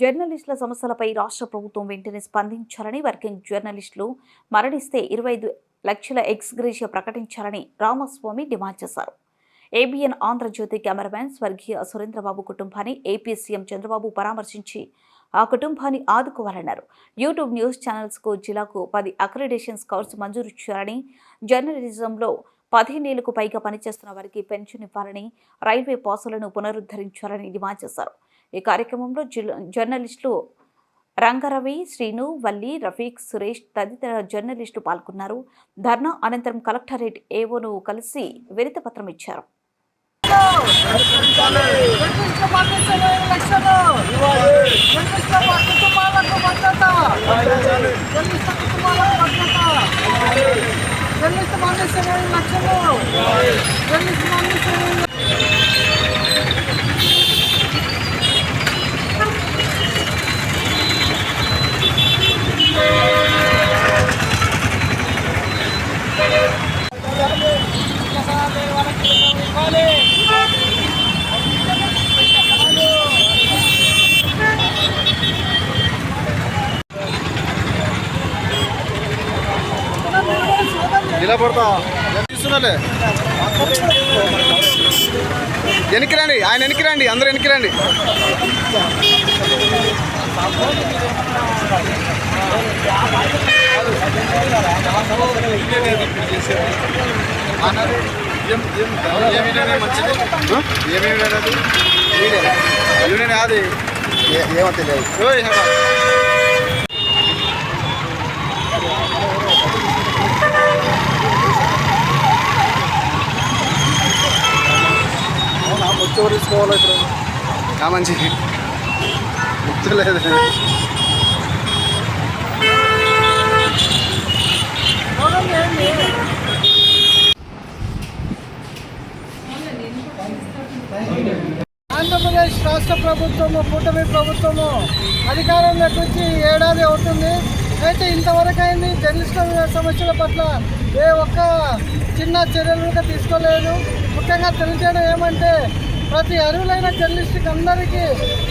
జర్నలిస్టుల సమస్యలపై రాష్ట్ర ప్రభుత్వం వెంటనే స్పందించాలని వర్కింగ్ జర్నలిస్టులు మరణిస్తే ఇరవై ఐదు లక్షల ఎక్స్గ్రేషియా ప్రకటించాలని రామస్వామి డిమాండ్ చేశారు. ఏబిఎన్ ఆంధ్రజ్యోతి కెమెరామ్యాన్ స్వర్గీయ సురేంద్రబాబు కుటుంబాన్ని ఏపీ సీఎం చంద్రబాబు పరామర్శించి ఆ కుటుంబాన్ని ఆదుకోవాలన్నారు. యూట్యూబ్ న్యూస్ ఛానల్స్కు జిల్లాకు పది అక్రిడేషన్ స్కౌట్స్ మంజూరు చేయాలని జర్నలిజంలో పదిహేనేళ్ళకు పైగా పనిచేస్తున్న వారికి పెన్షన్ ఇవ్వాలని రైల్వే పాసులను పునరుద్ధరించాలని డిమాండ్ చేశారు. ఈ కార్యక్రమంలో జిల్లా జర్నలిస్టులు రంగరవి శ్రీను వల్లి రఫీక్ సురేష్ తదితర జర్నలిస్టులు పాల్గొన్నారు. ధర్నా అనంతరం కలెక్టరేట్ ఏవోను కలిసి వినతిపత్రం ఇచ్చారు. లక్షలు. నిలబడతా తీస్తున్నాలే వెనక్కి రండి ఆయన వెనక్కి రండి అందరు వెనక్కి రండి ఏమీ అది? ఏమో తెలియదు. ముచ్చు తీసుకోవాలి ఇప్పుడు? మంచి ముచ్చు లేదు. ఆంధ్రప్రదేశ్ రాష్ట్ర ప్రభుత్వము కూటమి ప్రభుత్వము అధికారంలోకి వచ్చి ఏడాది అవుతుంది. అయితే ఇంతవరకు అయింది జర్నలిస్టుల సమస్యల పట్ల ఏ ఒక్క చిన్న చర్యలు కూడా తీసుకోలేదు. ముఖ్యంగా తెలియజేయడం ఏమంటే ప్రతి అరువులైన జర్నలిస్టుకి అందరికీ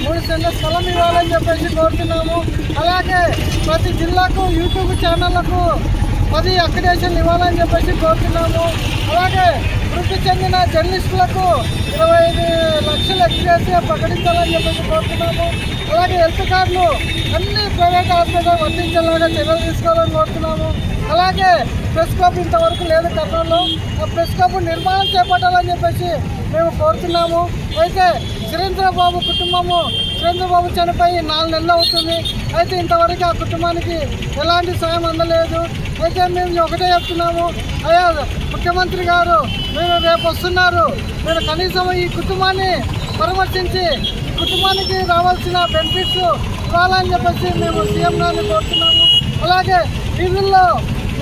మూడు సెంట్ల స్థలం ఇవ్వాలని చెప్పేసి కోరుతున్నాము. అలాగే ప్రతి జిల్లాకు యూట్యూబ్ ఛానళ్ళకు పది అక్రిడేషన్లు ఇవ్వాలని చెప్పేసి కోరుతున్నాము. అలాగే వృద్ధి చెందిన జర్నలిస్టులకు ఇరవై ఐదు లక్షల ఎక్స్గ్రేసియా ప్రకటించాలని చెప్పేసి కోరుతున్నాము. అలాగే హెల్త్ కార్డులు అన్ని ప్రైవేట్ హాస్పిటల్ వర్తించేలాగా చర్యలు తీసుకోవాలని కోరుతున్నాము. అలాగే ప్రెస్ క్లబ్ ఇంతవరకు లేదు కర్నూలులో ఆ ప్రెస్ క్లబ్ నిర్మాణం చేపట్టాలని చెప్పేసి మేము కోరుతున్నాము. అయితే సురేంద్రబాబు కుటుంబము చంద్రబాబు చనిపోయి నాలుగు నెలలు అవుతుంది. అయితే ఇంతవరకు ఆ కుటుంబానికి ఎలాంటి సాయం అందలేదు. అయితే మేము ఒకటే చెప్తున్నాము. అయ్యా ముఖ్యమంత్రి గారు మీరు రేపు వస్తున్నారు. మీరు కనీసం ఈ కుటుంబాన్ని పరామర్శించి ఈ కుటుంబానికి రావాల్సిన బెనిఫిట్స్ ఇవ్వాలని చెప్పేసి మేము సీఎం గారిని కోరుతున్నాము. అలాగే వీధుల్లో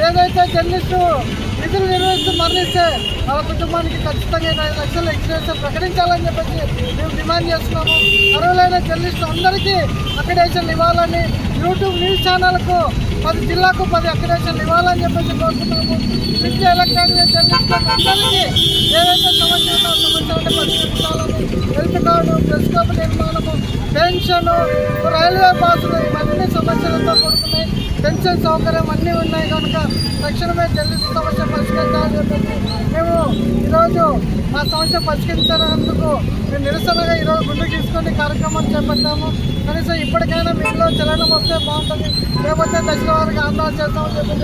ఏదైతే జర్నలిస్టు విధులు నిర్వహిస్తూ మరణిస్తే వాళ్ళ కుటుంబానికి ఖచ్చితంగా లక్షలు ఐదు లక్షల ప్రకటించాలని చెప్పేసి మేము డిమాండ్ చేస్తున్నాము. అర్హులైన జర్నలిస్టు అందరికీ అక్రిడేషన్లు ఇవ్వాలని యూట్యూబ్ న్యూస్ ఛానల్కు పది జిల్లాకు పది అక్రిడేషన్లు ఇవ్వాలని చెప్పేసి కోరుతున్నాము విద్య ఎలక్ట్రానిక్ జర్నలిస్టులకు అందరికీ ఏదైతే సమస్య ఉందో సమస్యలను పరిష్కరించాలని హెల్త్ కార్డు ప్రెస్ క్లబ్ నిర్మాణము పెన్షన్ రైల్వే పాసులు ఇవన్నీ సమస్యలతో కూడుకున్నాయి. పెన్షన్ సౌకర్యం అన్నీ ఉన్నాయి కనుక తక్షణమే జర్నలిస్ట్ సమస్య పరిష్కరించాలని చెప్పేసి మేము ఈరోజు ఆ సమస్య పరిష్కరించినందుకు మేము నిరసనగా ఈరోజు గుండు తీసుకొని కార్యక్రమం చేపట్టాము. కనీసం ఇప్పటికైనా మీలో చలనం వస్తే బాగుంటుంది. లేకపోతే దశల వారికి ఆందోళన చేస్తామని చెప్పి